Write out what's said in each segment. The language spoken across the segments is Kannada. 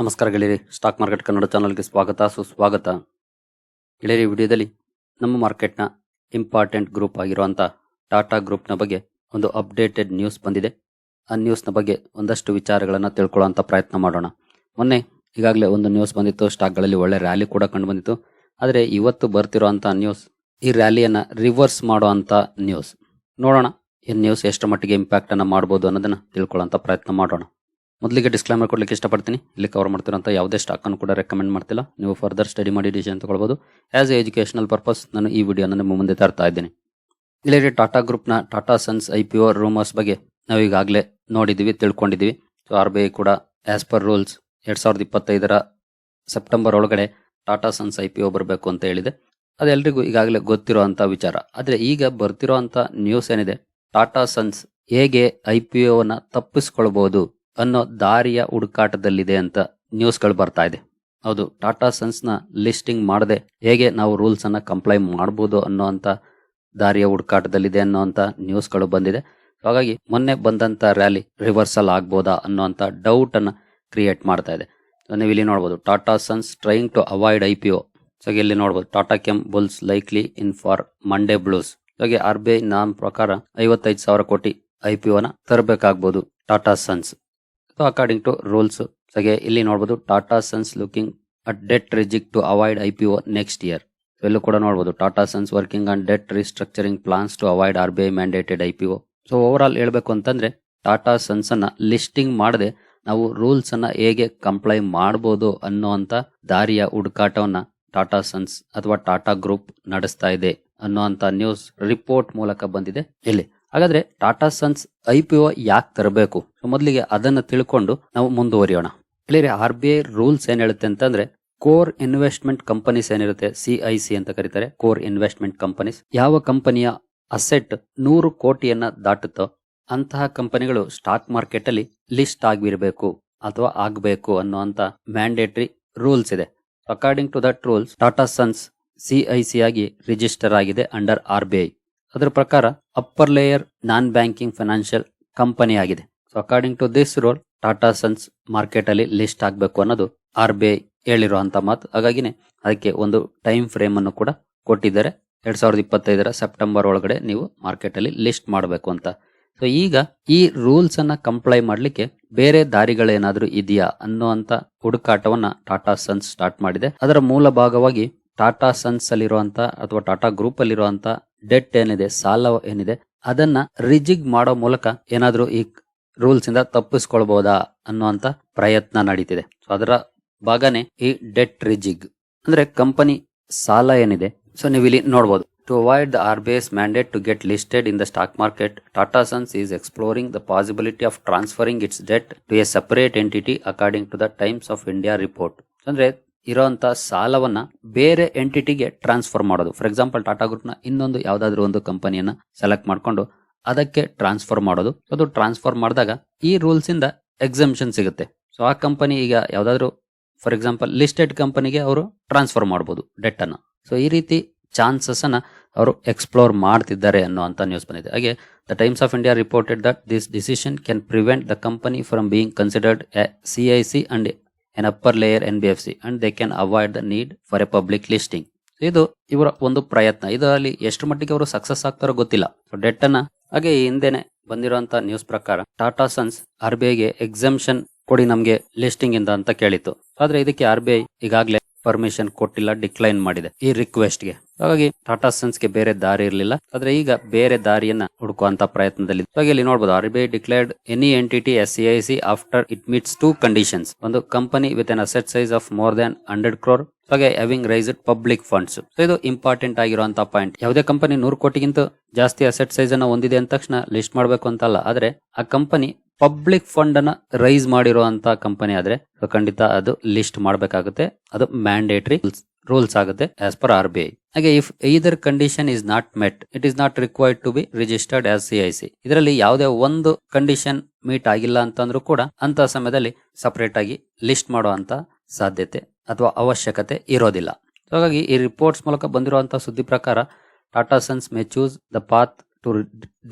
ನಮಸ್ಕಾರ ಗೆಳೆಯರಿ, ಸ್ಟಾಕ್ ಮಾರ್ಕೆಟ್ ಕನ್ನಡ ಚಾನಲ್ಗೆ ಸ್ವಾಗತ, ಸುಸ್ವಾಗತ. ಗೆಳೆಯರಿ ವಿಡಿಯೋದಲ್ಲಿ ನಮ್ಮ ಮಾರ್ಕೆಟ್ನ ಇಂಪಾರ್ಟೆಂಟ್ ಗ್ರೂಪ್ ಆಗಿರುವಂಥ ಟಾಟಾ ಗ್ರೂಪ್ನ ಬಗ್ಗೆ ಒಂದು ಅಪ್ಡೇಟೆಡ್ ನ್ಯೂಸ್ ಬಂದಿದೆ. ಆ ನ್ಯೂಸ್ನ ಬಗ್ಗೆ ಒಂದಷ್ಟು ವಿಚಾರಗಳನ್ನು ತಿಳ್ಕೊಳ್ಳೋಂಥ ಪ್ರಯತ್ನ ಮಾಡೋಣ. ಮೊನ್ನೆ ಈಗಾಗಲೇ ಒಂದು ನ್ಯೂಸ್ ಬಂದಿತ್ತು, ಸ್ಟಾಕ್ಗಳಲ್ಲಿ ಒಳ್ಳೆ ರ್ಯಾಲಿ ಕೂಡ ಕಂಡು ಬಂದಿತ್ತು. ಆದರೆ ಇವತ್ತು ಬರ್ತಿರೋಂಥ ನ್ಯೂಸ್, ಈ ರ್ಯಾಲಿಯನ್ನು ರಿವರ್ಸ್ ಮಾಡುವಂಥ ನ್ಯೂಸ್. ನೋಡೋಣ ಈ ನ್ಯೂಸ್ ಎಷ್ಟು ಮಟ್ಟಿಗೆ ಇಂಪ್ಯಾಕ್ಟನ್ನು ಮಾಡ್ಬೋದು ಅನ್ನೋದನ್ನು ತಿಳ್ಕೊಳ್ಳೋಂಥ ಪ್ರಯತ್ನ ಮಾಡೋಣ. ಮೊದಲಿಗೆ ಡಿಸ್ಕ್ಲೈಮರ್ ಕೊಡ್ಲಿಕ್ಕೆ ಇಷ್ಟಪಡ್ತೀನಿ. ಇಲ್ಲಿ ಕವರ್ ಮಾಡ್ತಿರೋಂಥ ಯಾವುದೇ ಸ್ಟಾಕನ್ನು ಕೂಡ ರೆಕಮೆಂಡ್ ಮಾಡ್ತಿಲ್ಲ. ನೀವು ಫರ್ದರ್ ಸ್ಟಡಿ ಮಾಡಿ ಡಿಸಿಷನ್ ತಗೊಳ್ಬೋದು. ಆಸ್ ಎ ಎಜುಕೇಶನಲ್ ಪರ್ಪಸ್ ನಾನು ಈ ವಿಡಿಯೋನ ನಿಮ್ಮ ಮುಂದೆ ತರ್ತಾ ಇದ್ದೀನಿ. ಇಲ್ಲಿ ಟಾಟಾ ಗ್ರೂಪ್ನ Tata Sons I P O rumours ಬಗ್ಗೆ ನಾವು ಈಗಾಗಲೇ ನೋಡಿದ್ದೀವಿ ತಿಳ್ಕೊಂಡಿದ್ದೀವಿ ಸೊ ಆರ್ ಬಿ ಐ ಕೂಡ ಆ್ಯಸ್ ಪರ್ ರೂಲ್ಸ್ ಎರಡು ಸಾವಿರದ ಇಪ್ಪತ್ತೈದರ ಸೆಪ್ಟೆಂಬರ್ ಒಳಗಡೆ Tata Sons I P O ಬರಬೇಕು ಅಂತ ಹೇಳಿದೆ. ಅದೆಲ್ಲರಿಗೂ ಈಗಾಗಲೇ ಗೊತ್ತಿರುವಂತ ವಿಚಾರ. ಆದರೆ ಈಗ ಬರ್ತಿರೋ ಅಂಥ ನ್ಯೂಸ್ ಏನಿದೆ? ಟಾಟಾ ಸನ್ಸ್ ಹೇಗೆ ಐ ಪಿ ಒನ ತಪ್ಪಿಸ್ಕೊಳ್ಬಹುದು ಅನ್ನೋ ದಾರಿಯ ಹುಡುಕಾಟದಲ್ಲಿದೆ ಅಂತ ನ್ಯೂಸ್ಗಳು ಬರ್ತಾ ಇದೆ. ಹೌದು, ಟಾಟಾ ಸನ್ಸ್ನ ಲಿಸ್ಟಿಂಗ್ ಮಾಡದೆ ಹೇಗೆ ನಾವು ರೂಲ್ಸ್ ಅನ್ನ ಕಂಪ್ಲೈ ಮಾಡ್ಬೋದು ಅನ್ನೋಂಥ ದಾರಿಯ ಹುಡುಕಾಟದಲ್ಲಿದೆ ಅನ್ನೋಂಥ ನ್ಯೂಸ್ಗಳು ಬಂದಿದೆ. ಹಾಗಾಗಿ ಮೊನ್ನೆ ಬಂದಂತ ರ್ಯಾಲಿ ರಿವರ್ಸಲ್ ಆಗ್ಬೋದಾ ಅನ್ನೋಂಥ ಡೌಟ್ ಅನ್ನ ಕ್ರಿಯೇಟ್ ಮಾಡ್ತಾ ಇದೆ. ನೀವು ಇಲ್ಲಿ ನೋಡ್ಬೋದು, Tata Sons trying to avoid I P O so ಇಲ್ಲಿ ನೋಡ್ಬೋದು, Tata Chem bulls likely in for Monday blues ಹಾಗೆ ಆರ್ ಬಿ ಐ ನಾಮ್ ಪ್ರಕಾರ ಐವತ್ತೈದು ಸಾವಿರ ಕೋಟಿ ಐ ಪಿ ಒನ ತರಬೇಕಾಗ್ಬೋದು Tata Sons. So according to rules ಹಾಗೆ ಇಲ್ಲಿ ನೋಡ್ಬೋದು Tata Sons looking at debt rejig to avoid I P O next year ಎಲ್ಲೂ ಕೂಡ ನೋಡ್ಬೋದು Tata Sons working on debt restructuring plans to avoid R B I mandated I P O so over all ಹೇಳ್ಬೇಕು ಅಂತಂದ್ರೆ ಟಾಟಾ ಸನ್ಸ್ ಅನ್ನ ಲಿಸ್ಟಿಂಗ್ ಮಾಡದೆ ನಾವು ರೂಲ್ಸ್ ಅನ್ನ ಹೇಗೆ ಕಂಪ್ಲೈ ಮಾಡಬಹುದು ಅನ್ನೋಂತ ದಾರಿಯ ಹುಡುಕಾಟವನ್ನ ಟಾಟಾ ಸನ್ಸ್ ಅಥವಾ ಟಾಟಾ ಗ್ರೂಪ್ ನಡೆಸ್ತಾ ಇದೆ ಅನ್ನೋಂತ ನ್ಯೂಸ್ ರಿಪೋರ್ಟ್ ಮೂಲಕ ಬಂದಿದೆ. ಇಲ್ಲಿ. ಹಾಗಾದ್ರೆ Tata Sons I P O ಯಾಕೆ ತರಬೇಕು? ಮೊದಲಿಗೆ ಅದನ್ನ ತಿಳ್ಕೊಂಡು ನಾವು ಮುಂದುವರಿಯೋಣ. ಇಲ್ಲಿ ಆರ್ ಬಿ ಐ ರೂಲ್ಸ್ ಏನ್ ಹೇಳುತ್ತೆ ಅಂತಂದ್ರೆ, ಕೋರ್ ಇನ್ವೆಸ್ಟ್ಮೆಂಟ್ ಕಂಪನೀಸ್ ಏನಿರುತ್ತೆ, ಸಿ ಐ ಸಿ ಅಂತ ಕರೀತಾರೆ, ಕೋರ್ ಇನ್ವೆಸ್ಟ್ಮೆಂಟ್ ಕಂಪನೀಸ್. ಯಾವ ಕಂಪನಿಯ ಅಸೆಟ್ ನೂರು ಕೋಟಿಯನ್ನ ದಾಟುತ್ತೋ, ಅಂತಹ ಕಂಪನಿಗಳು ಸ್ಟಾಕ್ ಮಾರ್ಕೆಟ್ ಅಲ್ಲಿ ಲಿಸ್ಟ್ ಆಗಿರಬೇಕು ಅಥವಾ ಆಗಬೇಕು ಅನ್ನುವಂತ ಮ್ಯಾಂಡೇಟರಿ ರೂಲ್ಸ್ ಇದೆ. According to that rules Tata Sons CIC ಆಗಿ ರಿಜಿಸ್ಟರ್ ಆಗಿದೆ ಅಂಡರ್ ಆರ್ ಬಿ ಐ. ಅದರ ಪ್ರಕಾರ upper layer non banking financial company ಆಗಿದೆ. So according to this rule Tata Sons market ಅಲ್ಲಿ ಲಿಸ್ಟ್ ಆಗಬೇಕು ಅನ್ನೋದು ಆರ್ ಬಿ ಐ ಹೇಳಿರುವಂತ ಮಾತು. ಹಾಗಾಗಿನೇ ಅದಕ್ಕೆ ಒಂದು ಟೈಮ್ ಫ್ರೇಮ್ ಅನ್ನು ಕೂಡ ಕೊಟ್ಟಿದ್ದಾರೆ. ಎರಡ್ ಸಾವಿರದ ಇಪ್ಪತ್ತೈದರ ಸೆಪ್ಟೆಂಬರ್ ಒಳಗಡೆ ನೀವು ಮಾರ್ಕೆಟ್ ಅಲ್ಲಿ ಲಿಸ್ಟ್ ಮಾಡಬೇಕು ಅಂತ. ಸೊ ಈಗ ಈ ರೂಲ್ಸ್ ಅನ್ನ ಕಂಪ್ಲೈ ಮಾಡ್ಲಿಕ್ಕೆ ಬೇರೆ ದಾರಿಗಳೇನಾದ್ರೂ ಇದೆಯಾ ಅನ್ನುವಂತ ಹುಡುಕಾಟವನ್ನ ಟಾಟಾ ಸನ್ಸ್ ಸ್ಟಾರ್ಟ್ ಮಾಡಿದೆ. ಅದರ ಮೂಲ ಭಾಗವಾಗಿ ಟಾಟಾ ಸನ್ಸ್ ಅಲ್ಲಿರುವಂತ ಅಥವಾ ಟಾಟಾ ಗ್ರೂಪ್ ಅಲ್ಲಿರುವಂತ ಡೆಟ್ ಏನಿದೆ, ಸಾಲ ಏನಿದೆ, ಅದನ್ನ ರಿಜಿಗ್ ಮಾಡೋ ಮೂಲಕ ಏನಾದ್ರೂ ಈ ರೂಲ್ಸ್ ಇಂದ ತಪ್ಪಿಸ್ಕೊಳ್ಬಹುದಾ ಅನ್ನುವಂತ ಪ್ರಯತ್ನ ನಡೀತಿದೆ. ಸೊ ಅದರ ಭಾಗನೇ ಈ ಡೆಟ್ ರಿಜಿಗ್. ಅಂದ್ರೆ ಕಂಪನಿ ಸಾಲ ಏನಿದೆ ಸೊ ನೀವು ಇಲ್ಲಿ ನೋಡಬಹುದು to avoid the R B S mandate to get listed in the stock market Tata Sons is exploring the possibility of transferring its debt to a separate entity according to the Times of India report ಅಂದ್ರೆ ಇರೋಂತ ಸಾಲವನ್ನ ಬೇರೆ ಎಂಟಿಟಿಗೆ ಟ್ರಾನ್ಸ್ಫರ್ ಮಾಡೋದು. ಫಾರ್ ಎಕ್ಸಾಂಪಲ್ ಟಾಟಾ ಗ್ರೂಪ್ನ ಇನ್ನೊಂದು ಯಾವುದಾದ್ರೂ ಒಂದು ಕಂಪನಿಯನ್ನ ಸೆಲೆಕ್ಟ್ ಮಾಡ್ಕೊಂಡು ಅದಕ್ಕೆ ಟ್ರಾನ್ಸ್ಫರ್ ಮಾಡೋದು. ಅದು ಟ್ರಾನ್ಸ್ಫರ್ ಮಾಡಿದಾಗ ಈ ರೂಲ್ಸ್ ಇಂದ ಎಕ್ಸಮ್ಷನ್ ಸಿಗುತ್ತೆ. ಸೊ ಆ ಕಂಪನಿ ಈಗ ಯಾವ್ದಾದ್ರು ಫಾರ್ ಎಕ್ಸಾಂಪಲ್ ಲಿಸ್ಟೆಡ್ ಕಂಪನಿಗೆ ಅವರು ಟ್ರಾನ್ಸ್ಫರ್ ಮಾಡಬಹುದು ಡೆಟ್ ಅನ್ನ ಸೊ ಈ ರೀತಿ ಚಾನ್ಸಸ್ ಅನ್ನ ಅವರು ಎಕ್ಸ್ಪ್ಲೋರ್ ಮಾಡ್ತಿದ್ದಾರೆ ಅನ್ನುವಂತ ನ್ಯೂಸ್ ಬಂದಿದೆ. ಹಾಗೆ the Times of India reported that this decision can prevent the company from being considered I C and N B F C and they can avoid the need for a public listing ಇದು ಇವರ ಒಂದು ಪ್ರಯತ್ನ. ಇದರಲ್ಲಿ ಎಷ್ಟು ಮಟ್ಟಿಗೆ ಅವರು ಸಕ್ಸಸ್ ಆಗ್ತಾರೋ ಗೊತ್ತಿಲ್ಲ. ಸೊ ಡೆಟ್ ಅನ್ನ ಹಾಗೆ ಹಿಂದೆನೆ ಬಂದಿರುವಂತ ನ್ಯೂಸ್ ಪ್ರಕಾರ ಟಾಟಾ ಸನ್ಸ್ ಆರ್ ಬಿ ಐಗೆ ಎಕ್ಸಮ್ಷನ್ ಕೊಡಿ ನಮ್ಗೆ ಲಿಸ್ಟಿಂಗ್ ಇಂದ ಅಂತ ಕೇಳಿತ್ತು. ಆದ್ರೆ ಇದಕ್ಕೆ ಆರ್ ಬಿ ಐ ಈಗಾಗಲೇ ಪರ್ಮಿಷನ್ ಕೊಟ್ಟಿಲ್ಲ ಡಿಕ್ಲೈನ್ ಮಾಡಿದೆ ಈ ರಿಕ್ವೆಸ್ಟ್ಗೆ. ಹಾಗಾಗಿ ಟಾಟಾ ಸನ್ಸ್ಗೆ ಬೇರೆ ದಾರಿ ಇರಲಿಲ್ಲ. ಆದ್ರೆ ಈಗ ಬೇರೆ ದಾರಿಯನ್ನ ಹುಡುಕುವಂತ ಪ್ರಯತ್ನದಲ್ಲಿ ಹಾಗೆ ಇಲ್ಲಿ ನೋಡಬಹುದು R B I declared any entity as C I C after it meets two conditions ಒಂದು company with an asset size of more than hundred crore ಹಾಗೆ ಹ್ಯಾವಿಂಗ್ ರೈಸ್ಡ್ ಪಬ್ಲಿಕ್ ಫಂಡ್ಸ್ ಇದು ಇಂಪಾರ್ಟೆಂಟ್ ಆಗಿರುವಂತಹ ಪಾಯಿಂಟ್ ಯಾವುದೇ ಕಂಪನಿ ನೂರು ಕೋಟಿಗಿಂತ ಜಾಸ್ತಿ ಅಸೆಟ್ ಸೈಜ್ ಅನ್ನ ಹೊಂದಿದೆ ಅಂದ ತಕ್ಷಣ ಲಿಸ್ಟ್ ಮಾಡಬೇಕು ಅಂತಲ್ಲ. ಆದ್ರೆ ಆ ಕಂಪನಿ ಪಬ್ಲಿಕ್ ಫಂಡ್ ಅನ್ನ ರೈಸ್ ಮಾಡಿರುವಂತ ಕಂಪನಿ ಆದ್ರೆ ಖಂಡಿತ ಅದು ಲಿಸ್ಟ್ ಮಾಡಬೇಕಾಗುತ್ತೆ. ಅದು ಮ್ಯಾಂಡೇಟರಿ ರೂಲ್ಸ್ ಆಗುತ್ತೆ as per R B I ಹಾಗೆ if either condition is not met it is not required to be registered as C I C ಇದರಲ್ಲಿ ಯಾವುದೇ ಒಂದು ಕಂಡೀಷನ್ ಮೀಟ್ ಆಗಿಲ್ಲ ಅಂತಂದ್ರೂ ಕೂಡ ಅಂತ ಸಮಯದಲ್ಲಿ ಸಪರೇಟ್ ಆಗಿ ಲಿಸ್ಟ್ ಮಾಡುವಂತ ಸಾಧ್ಯತೆ ಅಥವಾ ಅವಶ್ಯಕತೆ ಇರೋದಿಲ್ಲ. ಹಾಗಾಗಿ ಈ ರಿಪೋರ್ಟ್ಸ್ ಮೂಲಕ ಬಂದಿರುವಂತಹ ಸುದ್ದಿ ಪ್ರಕಾರ Tata Sons may choose the path to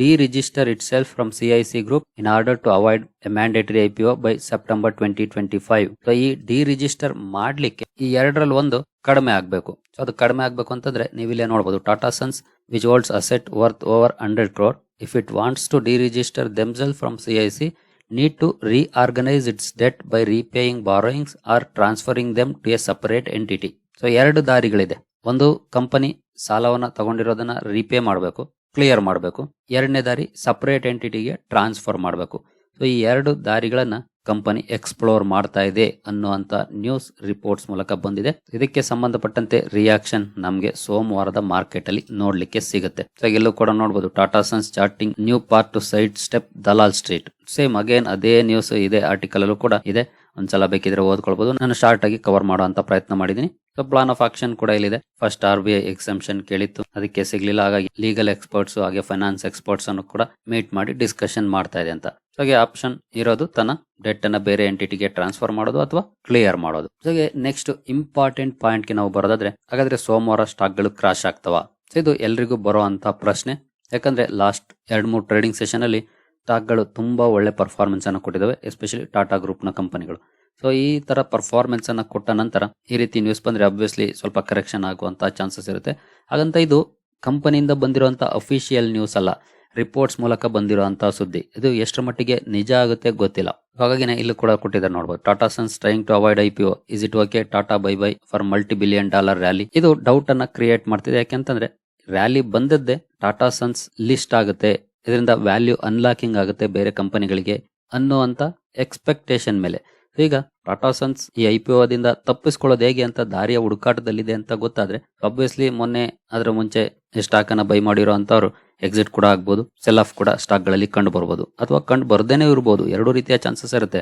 deregister itself from CIC group in order to avoid a mandatory IPO by September 2025. So ಈ ಡಿರಿಜಿಸ್ಟರ್ ಮಾಡ್ಲಿಕ್ಕೆ ಈ ಎರಡರಲ್ಲಿ ಒಂದು ಕಡಿಮೆ ಆಗಬೇಕು. ಸೊ ಅದು ಕಡಿಮೆ ಆಗಬೇಕು ಅಂತಂದ್ರೆ ನೀವು ಇಲ್ಲೇ ನೋಡಬಹುದು Tata Sons which holds asset worth over hundred crore if it wants to deregister themselves from CIC need to reorganise its debt by repaying borrowings or transferring them to a separate entity so ಎರಡು ದಾರಿಗಳಿದೆ. ಒಂದು ಕಂಪನಿ ಸಾಲವನ್ನು ತಗೊಂಡಿರೋದನ್ನ ರೀಪೇ ಮಾಡಬೇಕು. ಕ್ಲಿಯರ್ ಮಾಡಬೇಕು. ಎರಡನೇ ದಾರಿ ಸಪ್ರೇಟ್ ಎಂಟಿಟಿಗೆ ಟ್ರಾನ್ಸ್ಫರ್ ಮಾಡಬೇಕು. ಸೊ ಈ ಎರಡು ದಾರಿಗಳನ್ನು ಕಂಪನಿ ಎಕ್ಸ್ಪ್ಲೋರ್ ಮಾಡ್ತಾ ಇದೆ ಅನ್ನುವಂಥ ನ್ಯೂಸ್ ರಿಪೋರ್ಟ್ಸ್ ಮೂಲಕ ಬಂದಿದೆ. ಇದಕ್ಕೆ ಸಂಬಂಧಪಟ್ಟಂತೆ ರಿಯಾಕ್ಷನ್ ನಮಗೆ ಸೋಮವಾರದ ಮಾರ್ಕೆಟ್ ಅಲ್ಲಿ ನೋಡ್ಲಿಕ್ಕೆ ಸಿಗುತ್ತೆ. ಸೊ ಎಲ್ಲೂ ಕೂಡ ನೋಡಬಹುದು Tata Sons charting new path to sidestep Dalal Street same again ಅದೇ ನ್ಯೂಸ್ ಇದೆ ಆರ್ಟಿಕಲಲ್ಲೂ ಕೂಡ ಇದೆ. ಒಂದ್ಸಲ ಬೇಕಿದ್ರೆ ಓದ್ಕೊಳ್ಬೋದು. ನಾನು ಶಾರ್ಟ್ ಆಗಿ ಕವರ್ ಮಾಡುವಂತ ಪ್ರಯತ್ನ ಮಾಡಿದ್ದೀನಿ. ಸೊ ಪ್ಲಾನ್ ಆಫ್ ಆಕ್ಷನ್ ಕೂಡ ಇಲ್ಲಿದೆ. First R B I exemption ಕೇಳಿತ್ತು. ಅದಕ್ಕೆ ಸಿಗ್ಲಿಲ್ಲ. ಹಾಗಾಗಿ ಲೀಗಲ್ ಎಕ್ಸ್ಪರ್ಟ್ಸ್ ಹಾಗೆ ಫೈನಾನ್ಸ್ ಎಕ್ಸ್ಪರ್ಟ್ಸ್ ಅನ್ನು ಕೂಡ ಮೀಟ್ ಮಾಡಿ ಡಿಸ್ಕಷನ್ ಮಾಡ್ತಾ ಇದೆ ಅಂತ. ಹಾಗೆ ಆಪ್ಷನ್ ಇರೋದು ತನ್ನ ಡೆಟ್ ಅನ್ನ ಬೇರೆ ಎಂಟಿಟಿಗೆ ಟ್ರಾನ್ಸ್ಫರ್ ಮಾಡೋದು ಅಥವಾ ಕ್ಲಿಯರ್ ಮಾಡೋದು. ಹಾಗೆ ನೆಕ್ಸ್ಟ್ ಇಂಪಾರ್ಟೆಂಟ್ ಪಾಯಿಂಟ್ಗೆ ನಾವು ಬರೋದಾದ್ರೆ, ಹಾಗಾದ್ರೆ ಸೋಮವಾರ ಸ್ಟಾಕ್ಗಳು ಕ್ರಾಶ್ ಆಗ್ತವ ಇದು ಎಲ್ರಿಗೂ ಅಂತ ಪ್ರಶ್ನೆ. ಯಾಕಂದ್ರೆ ಲಾಸ್ಟ್ ಎರಡ್ ಮೂರು ಟ್ರೇಡಿಂಗ್ ಸೆಷನ್ ಅಲ್ಲಿ ಸ್ಟಾಕ್ಗಳು ತುಂಬಾ ಒಳ್ಳೆ ಪರ್ಫಾರ್ಮೆನ್ಸ್ ಅನ್ನು ಕೊಟ್ಟಿದ್ದಾವೆ ಎಸ್ಪೆಷಲಿ ಟಾಟಾ ಗ್ರೂಪ್ನ ಕಂಪನಿಗಳು ಸೊ ಈ ತರ ಪರ್ಫಾರ್ಮೆನ್ಸ್ ಅನ್ನ ಕೊಟ್ಟ ನಂತರ ಈ ರೀತಿ ನ್ಯೂಸ್ ಬಂದ್ರೆ ಅಬ್ವಿಯಸ್ಲಿ ಸ್ವಲ್ಪ ಕರೆಕ್ಷನ್ ಆಗುವಂತ ಚಾನ್ಸಸ್ ಇರುತ್ತೆ. ಹಾಗಂತ ಇದು ಕಂಪನಿಯಿಂದ ಬಂದಿರುವಂತ ಅಫಿಷಿಯಲ್ ನ್ಯೂಸ್ ಅಲ್ಲ ರಿಪೋರ್ಟ್ಸ್ ಮೂಲಕ ಬಂದಿರುವಂತಹ ಸುದ್ದಿ. ಇದು ಎಷ್ಟರ ಮಟ್ಟಿಗೆ ನಿಜ ಆಗುತ್ತೆ ಗೊತ್ತಿಲ್ಲ. ಹಾಗಾಗಿ ಇಲ್ಲಿ ಕೂಡ ಕೊಟ್ಟಿದ್ದಾರೆ ನೋಡಬಹುದು Tata Sons trying to avoid I P O is it okay Tata bye bye for multi billion dollar rally ಇದು ಡೌಟ್ ಅನ್ನ ಕ್ರಿಯೇಟ್ ಮಾಡ್ತಿದೆ. ಯಾಕೆಂತಂದ್ರೆ ರ್ಯಾಲಿ ಬಂದದ್ದೇ ಟಾಟಾ ಸನ್ಸ್ ಲಿಸ್ಟ್ ಆಗುತ್ತೆ. ಇದರಿಂದ ವ್ಯಾಲ್ಯೂ ಅನ್ಲಾಕಿಂಗ್ ಆಗುತ್ತೆ ಬೇರೆ ಕಂಪನಿಗಳಿಗೆ ಅನ್ನುವಂತ ಎಕ್ಸ್ಪೆಕ್ಟೇಷನ್ ಮೇಲೆ. ಈಗ ಟಾಟಾ ಸನ್ಸ್ ಈ ಐ ಪಿ ಓದಿಂದ ತಪ್ಪಿಸ್ಕೊಳ್ಳೋದು ಹೇಗೆ ಅಂತ ದಾರಿಯ ಹುಡುಕಾಟದಲ್ಲಿದೆ ಅಂತ ಗೊತ್ತಾದ್ರೆ ಅಬ್ವಿಯಸ್ಲಿ ಮೊನ್ನೆ ಅದರ ಮುಂಚೆ ಸ್ಟಾಕ್ ಅನ್ನ ಬೈ ಮಾಡಿರೋ ಅಂತವ್ರು ಎಕ್ಸಿಟ್ ಕೂಡ ಆಗ್ಬೋದು ಸೆಲ್ ಆಫ್ ಕೂಡ ಸ್ಟಾಕ್ಗಳಲ್ಲಿ ಕಂಡು ಬರ್ಬೋದು ಅಥವಾ ಕಂಡು ಬರ್ದೇನೆ ಇರ್ಬೋದು, ಎರಡು ರೀತಿಯ ಚಾನ್ಸಸ್ ಇರುತ್ತೆ.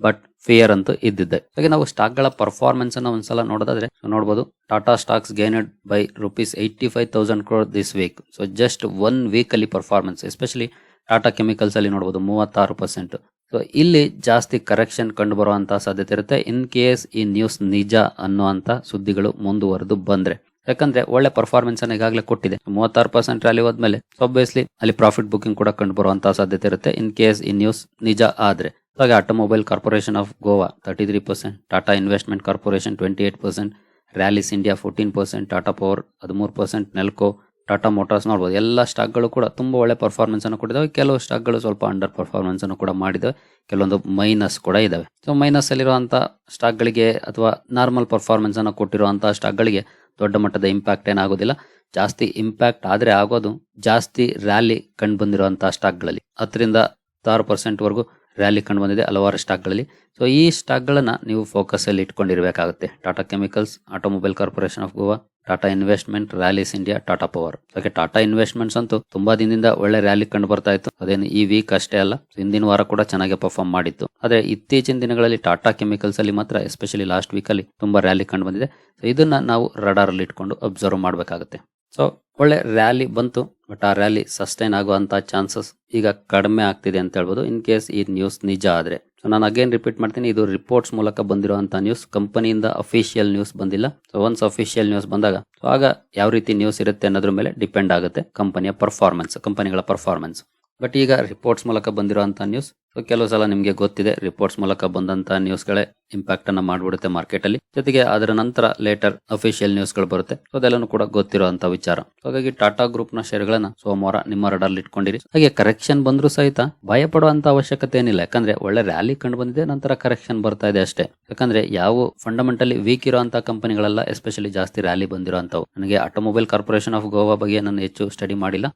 ಬಟ್ ಫಿಯರ್ ಅಂತೂ ಇದ್ದಿದ್ದೆ. ಹಾಗೆ ನಾವು ಸ್ಟಾಕ್ಗಳ ಪರ್ಫಾರ್ಮೆನ್ಸ್ ಅನ್ನ ಒಂದ್ಸಲ ನೋಡೋದಾದ್ರೆ ನೋಡಬಹುದು Tata stocks gained by rupees eighty five thousand crore this week so just one week ಅಲ್ಲಿ ಪರ್ಫಾರ್ಮೆನ್ಸ್ ಎಸ್ಪೆಷಲಿ ಟಾಟಾ ಕೆಮಿಕಲ್ಸ್ ಅಲ್ಲಿ ನೋಡಬಹುದು ಮೂವತ್ತಾರು ಪರ್ಸೆಂಟ್ ಸೊ ಇಲ್ಲಿ ಜಾಸ್ತಿ ಕರೆಕ್ಷನ್ ಕಂಡು ಬರುವಂತ ಸಾಧ್ಯತೆ ಇರುತ್ತೆ. ಇನ್ ಕೇಸ್ ಈ ನ್ಯೂಸ್ ನಿಜ ಅನ್ನುವಂತ ಸುದ್ದಿಗಳು ಮುಂದುವರೆದು ಬಂದ್ರೆ. ಯಾಕಂದ್ರೆ ಒಳ್ಳೆ ಪರ್ಫಾರ್ಮೆನ್ಸ್ ಅನ್ನ ಈಗಾಗಲೇ ಕೊಟ್ಟಿದೆ. ಮೂವತ್ತಾರು ಪರ್ಸೆಂಟ್ ರ್ಯಾಲಿ ಹೋದ್ಮೇಲೆ ಒಬ್ವಿಯಸ್ಲಿ ಅಲ್ಲಿ ಪ್ರಾಫಿಟ್ ಬುಕಿಂಗ್ ಕೂಡ ಕಂಡು ಬರುವಂತಹ ಸಾಧ್ಯತೆ ಇರುತ್ತೆ. ಇನ್ ಕೇಸ್ ಈ ನ್ಯೂಸ್ ನಿಜ ಆದ್ರೆ. ಹಾಗೆ Automobile Corporation of Goa thirty three percent Tata Investment Corporation twenty eight percent Rallis India fourteen percent Tata Power ಹದಿಮೂರು ಪರ್ಸೆಂಟ್ ನೆಲ್ಕೋ ಟಾಟಾ ಮೋಟಾರ್ಸ್ ನೋಡ್ಬೋದು. ಎಲ್ಲ ಸ್ಟಾಕ್ಗಳು ಕೂಡ ತುಂಬಾ ಒಳ್ಳೆ ಪರ್ಫಾರ್ಮೆನ್ಸ್ ಅನ್ನು ಕೊಟ್ಟಿದ್ದಾವೆ. ಕೆಲವು ಸ್ಟಾಕ್ಗಳು ಸ್ವಲ್ಪ ಅಂಡರ್ ಪರ್ಫಾರ್ಮೆನ್ಸ್ ಅನ್ನು ಕೂಡ ಮಾಡಿದ್ದಾವೆ ಕೆಲವೊಂದು ಮೈನಸ್ ಕೂಡ ಇದ್ದಾವೆ ಸೊ ಮೈನಸ್ ಅಲ್ಲಿರುವಂತಹ ಸ್ಟಾಕ್ಗಳಿಗೆ ಅಥವಾ ನಾರ್ಮಲ್ ಪರ್ಫಾರ್ಮೆನ್ಸ್ ಅನ್ನು ಕೊಟ್ಟಿರುವಂತಹ ಸ್ಟಾಕ್ಗಳಿಗೆ ದೊಡ್ಡ ಮಟ್ಟದ ಇಂಪ್ಯಾಕ್ಟ್ ಏನಾಗೋದಿಲ್ಲ. ಜಾಸ್ತಿ ಇಂಪ್ಯಾಕ್ಟ್ ಆದ್ರೆ ಆಗೋದು ಜಾಸ್ತಿ ರ್ಯಾಲಿ ಕಂಡು ಬಂದಿರುವಂತಹ ಸ್ಟಾಕ್ಗಳಲ್ಲಿ. ಹತ್ತರಿಂದ ಆರು ಪರ್ಸೆಂಟ್ ವರೆಗೂ ರ್ಯಾಲಿ ಕಂಡು ಬಂದಿದೆ ಹಲವಾರು ಸ್ಟಾಕ್ಗಳಲ್ಲಿ. ಸೊ ಈ ಸ್ಟಾಕ್ಗಳನ್ನು ನೀವು ಫೋಕಸ್ ಅಲ್ಲಿ ಇಟ್ಕೊಂಡಿರ್ಬೇಕಾಗುತ್ತೆ. Tata Chemicals Automobile Corporation of Goa Tata Investment Rallis India Tata Power okay Tata Investments ಅಂತೂ ತುಂಬಾ ದಿನದಿಂದ ಒಳ್ಳೆ ರ್ಯಾಲಿ ಕಂಡು ಬರ್ತಾ ಇತ್ತು. ಅದೇನು ಈ ವೀಕ್ ಅಷ್ಟೇ ಅಲ್ಲ, ಹಿಂದಿನ ವಾರ ಕೂಡ ಚೆನ್ನಾಗಿ ಪರ್ಫಾರ್ಮ್ ಮಾಡಿತ್ತು. ಆದ್ರೆ ಇತ್ತೀಚಿನ ದಿನಗಳಲ್ಲಿ ಟಾಟಾ ಕೆಮಿಕಲ್ಸ್ ಅಲ್ಲಿ ಮಾತ್ರ ಎಸ್ಪೆಷಲಿ ಲಾಸ್ಟ್ ವೀಕ್ ಅಲ್ಲಿ ತುಂಬಾ ರ್ಯಾಲಿ ಕಂಡು ಬಂದಿದೆ. ಸೊ ಇದನ್ನ ನಾವು ರಡಾರ್ ಅಲ್ಲಿ ಇಟ್ಕೊಂಡು ಅಬ್ಸರ್ವ್ ಮಾಡಬೇಕಾಗುತ್ತೆ. ಸೊ ಒಳ್ಳೆ ರ್ಯಾಲಿ ಬಂತು ಬಟ್ ಆ ರ್ಯಾಲಿ ಸಸ್ಟೈನ್ ಆಗುವಂತ ಚಾನ್ಸಸ್ ಈಗ ಕಡಿಮೆ ಆಗ್ತಿದೆ ಅಂತ ಹೇಳ್ಬೋದು. ಇನ್ ಕೇಸ್ ಈ ನ್ಯೂಸ್ ನಿಜ ಆದ್ರೆ. ಸೊ ನಾನು ಅಗೇನ್ ರಿಪೀಟ್ ಮಾಡ್ತೀನಿ. ಇದು ರಿಪೋರ್ಟ್ಸ್ ಮೂಲಕ ಬಂದಿರುವಂಥ ನ್ಯೂಸ್ ಕಂಪನಿಯಿಂದ ಅಫಿಷಿಯಲ್ ನ್ಯೂಸ್ ಬಂದಿಲ್ಲ. ಸೊ ಒನ್ಸ್ ಅಫಿಷಿಯಲ್ ನ್ಯೂಸ್ ಬಂದಾಗ ಸೊ ಆಗ ಯಾವ ರೀತಿ ನ್ಯೂಸ್ ಇರುತ್ತೆ ಅನ್ನೋದ್ರ ಮೇಲೆ ಡಿಪೆಂಡ್ ಆಗುತ್ತೆ ಕಂಪನಿಯ ಪರ್ಫಾರ್ಮೆನ್ಸ್ ಕಂಪನಿಗಳ ಪರ್ಫಾರ್ಮೆನ್ಸ್ ಬಟ್ ಈಗ ರಿಪೋರ್ಟ್ಸ್ ಮೂಲಕ ಬಂದಿರುವಂತಹ ನ್ಯೂಸ್ ಸೊ ಕೆಲವು ಸಲ ನಿಮಗೆ ಗೊತ್ತಿದೆ ರಿಪೋರ್ಟ್ಸ್ ಮೂಲಕ ಬಂದಂತಹ ನ್ಯೂಸ್ಗಳೇ ಇಂಪ್ಯಾಕ್ಟ್ ಅನ್ನ ಮಾಡ್ಬಿಡುತ್ತೆ ಮಾರ್ಕೆಟ್ ಅಲ್ಲಿ. ಜೊತೆಗೆ ಅದರ ನಂತರ ಲೇಟರ್ ಅಫಿಷಿಯಲ್ ನ್ಯೂಸ್ಗಳು ಬರುತ್ತೆ. ಸೊ ಅದೆಲ್ಲನೂ ಕೂಡ ಅಂತ ವಿಚಾರ. ಹಾಗಾಗಿ ಟಾಟಾ ಗ್ರೂಪ್ನ ಶೇರ್ಗಳನ್ನ ಸೋಮವಾರ ನಿಮ್ಮ ರಡಲ್ಲಿ ಇಟ್ಕೊಂಡಿರಿ. ಹಾಗೆ ಕರೆಕ್ಷನ್ ಬಂದ್ರು ಸಹಿತ ಭಯ ಪಡುವಂತ ಅವಶ್ಯಕತೆ ಏನಿಲ್ಲ. ಯಾಕಂದ್ರೆ ಒಳ್ಳೆ ರ್ಯಾಲಿ ಕಂಡು ಬಂದಿದೆ, ನಂತರ ಕರೆಕ್ಷನ್ ಬರ್ತಾ ಇದೆ ಅಷ್ಟೇ. ಯಾಕಂದ್ರೆ ಯಾವ ಫಂಡಮೆಂಟಲಿ ವೀಕ್ ಇರುವಂತಹ ಕಂಪನಿಗಳೆಲ್ಲ ಎಸ್ಪೆಷಲಿ ಜಾಸ್ತಿ ರ್ಯಾಲಿ ಬಂದಿರುವಂತವು ನನಗೆ ಆಟೋಮೊಬೈಲ್ ಕಾರ್ಪೊರೇಷನ್ ಆಫ್ ಗೋವಾ ಬಗ್ಗೆ ನಾನು ಹೆಚ್ಚು ಸ್ಟಡಿ ಮಾಡಿಲ್ಲ.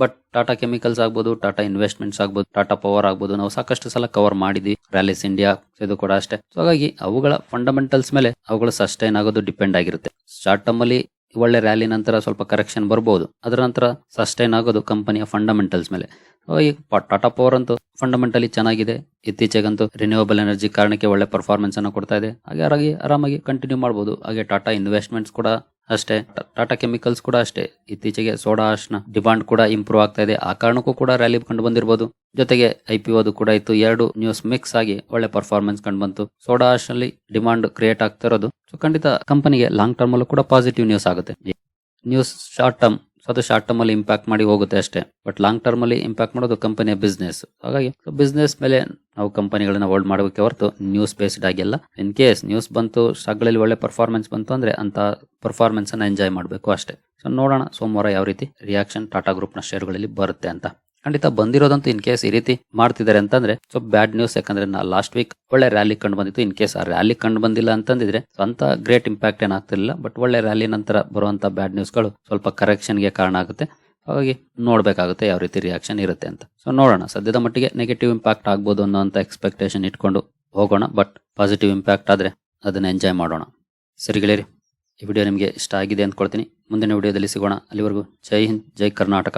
ಬಟ್ ಟಾಟಾ ಕೆಮಿಕಲ್ಸ್ ಆಗ್ಬೋದು ಟಾಟಾ ಇನ್ವೆಸ್ಟ್ಮೆಂಟ್ಸ್ ಆಗ್ಬೋದು ಟಾಟಾ ಪವರ್ ಆಗ್ಬೋದು, ನಾವು ಸಾಕಷ್ಟು ಸಲ ಕವರ್ ಮಾಡಿದ್ವಿ. ರ್ಯಾಲಿಸ್ ಇಂಡಿಯಾ ಇದು ಕೂಡ ಅಷ್ಟೇ. ಸೊ ಹಾಗಾಗಿ ಅವುಗಳ ಫಂಡಮೆಂಟಲ್ಸ್ ಮೇಲೆ ಅವುಗಳು ಸಸ್ಟೈನ್ ಆಗೋದು ಡಿಪೆಂಡ್ ಆಗಿರುತ್ತೆ. ಶಾರ್ಟ್ ಟರ್ಮ್ ಅಲ್ಲಿ ಒಳ್ಳೆ ರ್ಯಾಲಿ ನಂತರ ಸ್ವಲ್ಪ ಕರೆಕ್ಷನ್ ಬರ್ಬೋದು. ಅದರ ನಂತರ ಸಸ್ಟೈನ್ ಆಗೋದು ಕಂಪನಿಯ ಫಂಡಮೆಂಟಲ್ಸ್ ಮೇಲೆ. ಟಾಟಾ ಪವರ್ ಅಂತೂ ಫಂಡಮೆಂಟಲಿ ಚೆನ್ನಾಗಿದೆ. ಇತ್ತೀಚೆಗಂತೂ ರಿನ್ಯೂವಬಲ್ ಎನರ್ಜಿ ಕಾರಣಕ್ಕೆ ಒಳ್ಳೆ ಪರ್ಫಾರ್ಮೆನ್ಸ್ ಅನ್ನು ಕೊಡ್ತಾ ಇದೆ. ಹಾಗೆ ಹಾಗಾಗಿ ಆರಾಮಾಗಿ ಕಂಟಿನ್ಯೂ ಮಾಡಬಹುದು ಹಾಗೆ ಟಾಟಾ ಇನ್ವೆಸ್ಟ್ಮೆಂಟ್ಸ್ ಕೂಡ ಅಷ್ಟೇ. ಟಾಟಾ ಕೆಮಿಕಲ್ಸ್ ಕೂಡ ಅಷ್ಟೇ. ಇತ್ತೀಚೆಗೆ ಸೋಡಾ ಆಶ್ನ ಡಿಮಾಂಡ್ ಕೂಡ ಇಂಪ್ರೂವ್ ಆಗ್ತಾ ಇದೆ. ಆ ಕಾರಣಕ್ಕೂ ಕೂಡ ರ್ಯಾಲಿ ಕಂಡು ಬಂದಿರಬಹುದು ಜೊತೆಗೆ ಐ ಪಿ ಓದು ಕೂಡ ಇತ್ತು. ಎರಡು ನ್ಯೂಸ್ ಮಿಕ್ಸ್ ಆಗಿ ಒಳ್ಳೆ ಪರ್ಫಾರ್ಮೆನ್ಸ್ ಕಂಡು ಬಂತು. ಸೋಡಾ ನಲ್ಲಿ ಡಿಮಾಂಡ್ ಕ್ರಿಯೇಟ್ ಆಗ್ತಾ ಇರೋದು. ಸೊ ಖಂಡಿತ ಕಂಪನಿಗೆ ಲಾಂಗ್ ಟರ್ಮ್ ಅಲ್ಲೂ ಕೂಡ ಪಾಸಿಟಿವ್ ನ್ಯೂಸ್ ಆಗುತ್ತೆ. ನ್ಯೂಸ್ ಶಾರ್ಟ್ ಟರ್ಮ್ ಸೊ ಅದು ಶಾರ್ಟ್ ಟರ್ಮ್ ಅಲ್ಲಿ ಇಂಪ್ಯಾಕ್ಟ್ ಮಾಡಿ ಹೋಗುತ್ತೆ ಅಷ್ಟೇ. ಬಟ್ ಲಾಂಗ್ ಟರ್ಮ್ ಅಲ್ಲಿ ಇಂಪ್ಯಾಕ್ಟ್ ಮಾಡೋದು ಕಂಪನಿಯ ಬಿಸ್ನೆಸ್ ಹಾಗಾಗಿ ಬಿಸ್ನೆಸ್ ಮೇಲೆ ನಾವು ಕಂಪನಿಗಳನ್ನ ಹೋಲ್ಡ್ ಮಾಡಬೇಕೆ ಹೊರತು ನ್ಯೂಸ್ ಬೇಸ್ಡ್ ಆಗಿಲ್ಲ. ಇನ್ ಕೇಸ್ ನ್ಯೂಸ್ ಬಂತು ಸ್ಟಾಕ್ಗಳಲ್ಲಿ ಒಳ್ಳೆ ಪರ್ಫಾರ್ಮೆನ್ಸ್ ಬಂತು ಅಂದ್ರೆ ಅಂತ ಪರ್ಫಾರ್ಮೆನ್ಸ್ ಅನ್ನ ಎಂಜಾಯ್ ಮಾಡಬೇಕು ಅಷ್ಟೇ. ಸೊ ನೋಡೋಣ ಸೋಮವಾರ ಯಾವ ರೀತಿ ರಿಯಾಕ್ಷನ್ ಟಾಟಾ ಗ್ರೂಪ್ನ ಶೇರ್ಗಳಲ್ಲಿ ಬರುತ್ತೆ ಅಂತ. ಖಂಡಿತ ಬಂದಿರೋದಂತೂ ಇನ್ ಕೇಸ್ ಈ ರೀತಿ ಮಾಡ್ತಿದ್ದಾರೆ ಅಂತಂದ್ರೆ ಸೊ ಬ್ಯಾಡ್ ನ್ಯೂಸ್ ಯಾಕಂದ್ರೆ ನಾ ಲಾಸ್ಟ್ ವೀಕ್ ಒಳ್ಳೆ ರ್ಯಾಲಿ ಕಂಡು ಬಂದಿತ್ತು. ಇನ್ ಕೇಸ್ ಆ ರ್ಯಾಲಿ ಕಂಡು ಬಂದಿಲ್ಲ ಅಂತಂದಿದ್ರೆ ಅಂತ ಗ್ರೇಟ್ ಇಂಪ್ಯಾಕ್ಟ್ ಏನಾಗ್ತಿರ್ಲಿಲ್ಲ ಬಟ್ ಒಳ್ಳೆ ರ್ಯಾಲಿ ನಂತರ ಬರುವಂತ ಬ್ಯಾಡ್ ನ್ಯೂಸ್ಗಳು ಸ್ವಲ್ಪ ಕರೆಕ್ಷನ್ಗೆ ಕಾರಣ ಆಗುತ್ತೆ. ಹಾಗಾಗಿ ನೋಡ್ಬೇಕಾಗುತ್ತೆ ಯಾವ ರೀತಿ ರಿಯಾಕ್ಷನ್ ಇರುತ್ತೆ ಅಂತ. ಸೊ ನೋಡೋಣ. ಸದ್ಯದ ಮಟ್ಟಿಗೆ ನೆಗೆಟಿವ್ ಇಂಪ್ಯಾಕ್ಟ್ ಆಗ್ಬೋದು ಅನ್ನೋಂಥ ಎಕ್ಸ್ಪೆಕ್ಟೇಷನ್ ಇಟ್ಕೊಂಡು ಹೋಗೋಣ. ಬಟ್ ಪಾಸಿಟಿವ್ ಇಂಪ್ಯಾಕ್ಟ್ ಆದ್ರೆ ಅದನ್ನ ಎಂಜಾಯ್ ಮಾಡೋಣ. ಸರಿ ಗೆಳೆಯರಿ, ಈ ವಿಡಿಯೋ ನಿಮಗೆ ಇಷ್ಟ ಆಗಿದೆ ಅಂದ್ಕೊಳ್ತೀನಿ. ಮುಂದಿನ ವಿಡಿಯೋದಲ್ಲಿ ಸಿಗೋಣ. ಅಲ್ಲಿವರೆಗೂ ಜೈ ಹಿಂದ್, ಜೈ ಕರ್ನಾಟಕ.